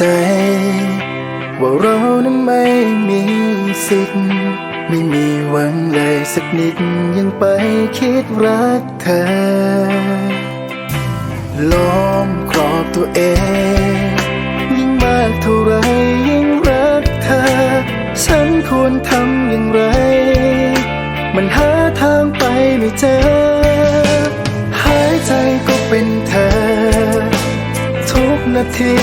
จ ว่าเรานั้นไม่มีสิทธิ์ ไม่มีวังเลยสักนิดยังไปคิดรักเธอล้อมครอบตัวเอง ยิ่งมากเท่าไรยิ่งรักเธอ ฉันควรทำอย่างไร มันหาทางไปไม่เจอ หายใจก็เป็นเธอ ทุกนาที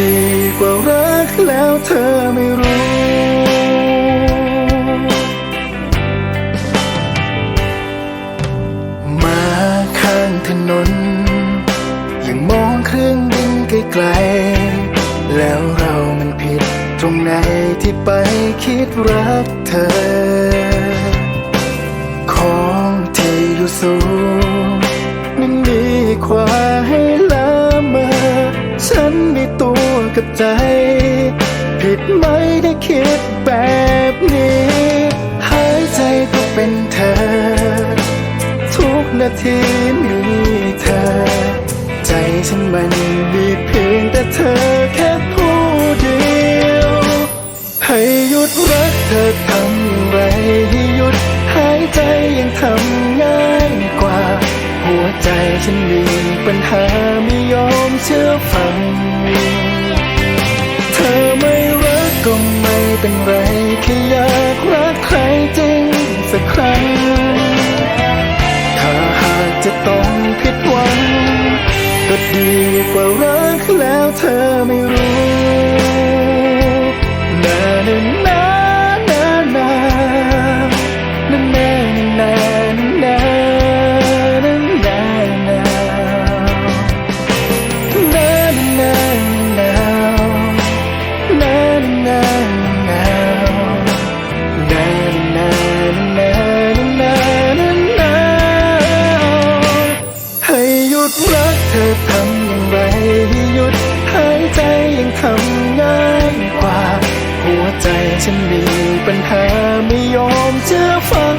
ดีกว่ารักแล้วเธอไม่ ที่มีเธอ ใจฉันมันมีเพียงแต่เธอแค่ผู้เดียว ให้หยุดรักเธอทำไรให้หยุดหายใจยังทำง่ายกว่า หัวใจฉันมีปัญหาไม่ยอมเชื่อฟัง เธอไม่รักก็ไม่เป็นไรแค่ Let me go. ฉันมีปัญหาไม่ยอมเจอฟัง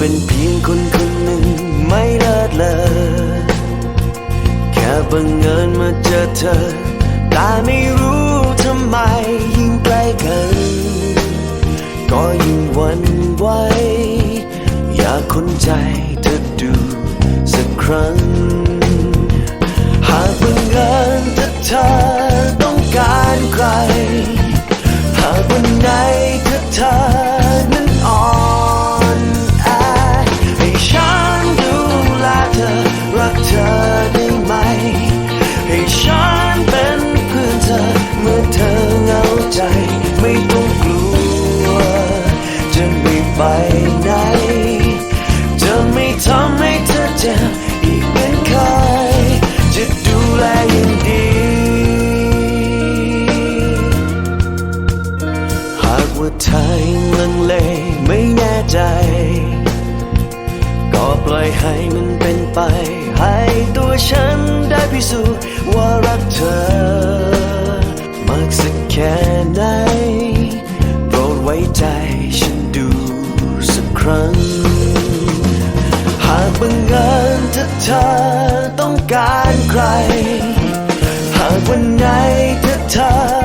เป็นเพียงคนคนหนึ่งไม่เลิศเลยแค่บังเอิญมาเจอเธอ แต่ไม่รู้ทำไมยิ่งใกล้กัน ก็ยิ่งวันไหวอยากค้นใจเธอดูสักครั้ง หากบังเอิญแต่เธอต้องการใคร หากวันไหนเธอ ฉันเป็นเพื่อนเธอ เมื่อเธอเหงาใจไม่ต้องกลัว จะไม่ไปไหน จะไม่ทำให้เธอเจ็บอีกเป็นใครจะดูแลอย่างดี หากว่าเธองลังเลไม่แน่ใจ ก็ปล่อยให้มันเป็นไป ให้ตัวฉันได้พิสูจน์ เธอต้องการใคร หากวันไหนถ้าเธอ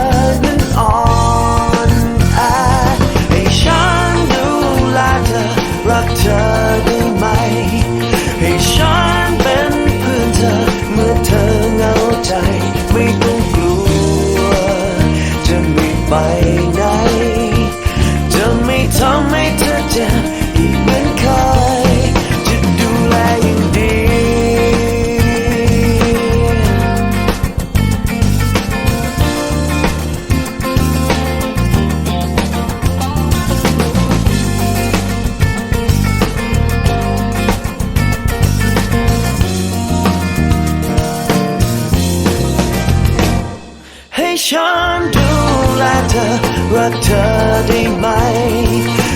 รักเธอได้ไหม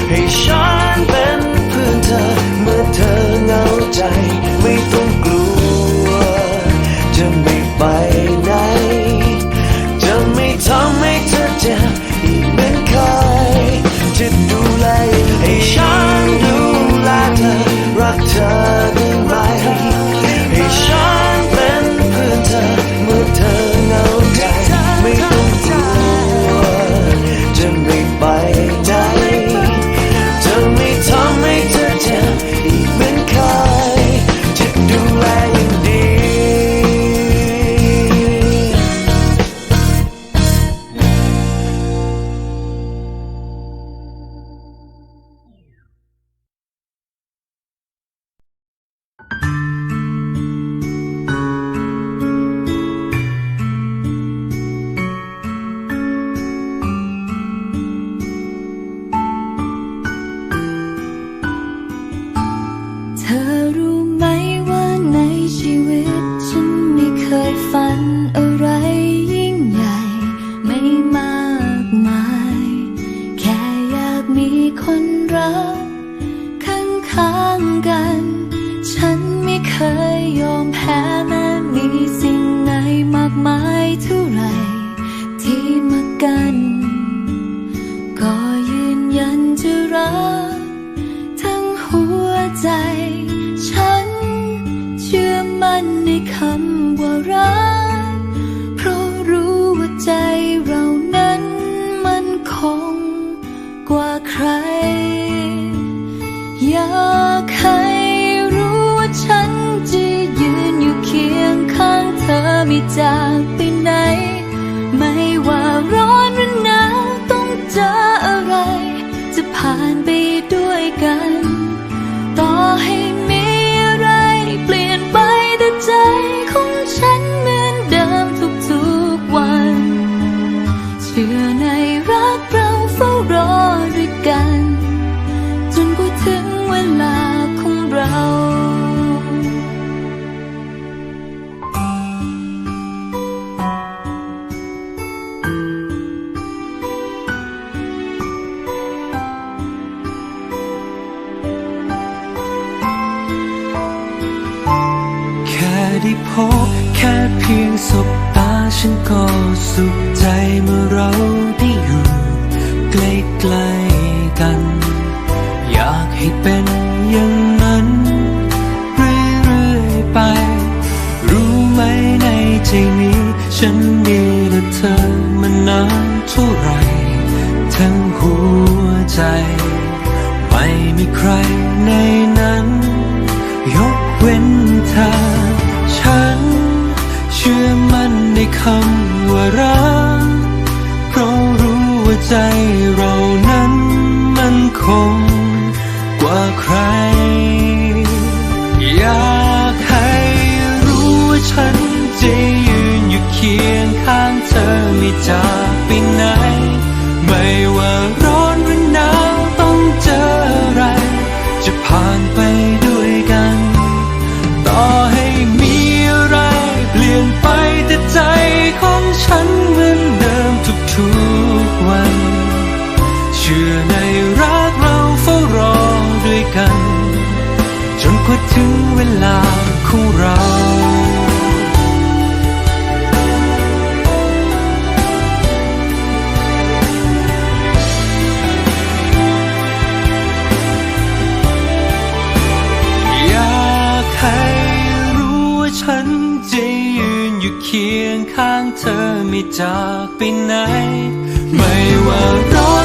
ให้ฉันเป็นเพื่อนเธอเมื่อเธอเหงาใจ ไม่ต้องกลัว จะไม่ไปไหน จะไม่ทำให้เธอเจ็บอีกเหมือนเคยจะดูแลให้ฉันดูแลเธอรักเธอ ทั้งหัวใจ ฉันเชื่อมั่นในคำว่ารัก เพราะรู้ว่าใจเรานั้นมันคงกว่าใคร อยากให้รู้ว่าฉันจะยืนอยู่เคียงข้างเธอไม่จากไปไหน ไม่ว่าร้อนหรือหนาวต้องเจออะไรจะผ่าน ด้วยกัน เป็นอย่างนั้น เรื่อยๆไป รู้ไหมในใจนี้ ฉันมีแต่เธอมานานเท่าไร ทั้งหัวใจ ไม่มีใครในนั้น ยกเว้นเธอ ฉัน เชื่อมั่นในคำว่ารัก เพราะรู้ว่าใจเรานั้นมันคง จากไปไหน จากไปไหน ไม่ว่าร้อ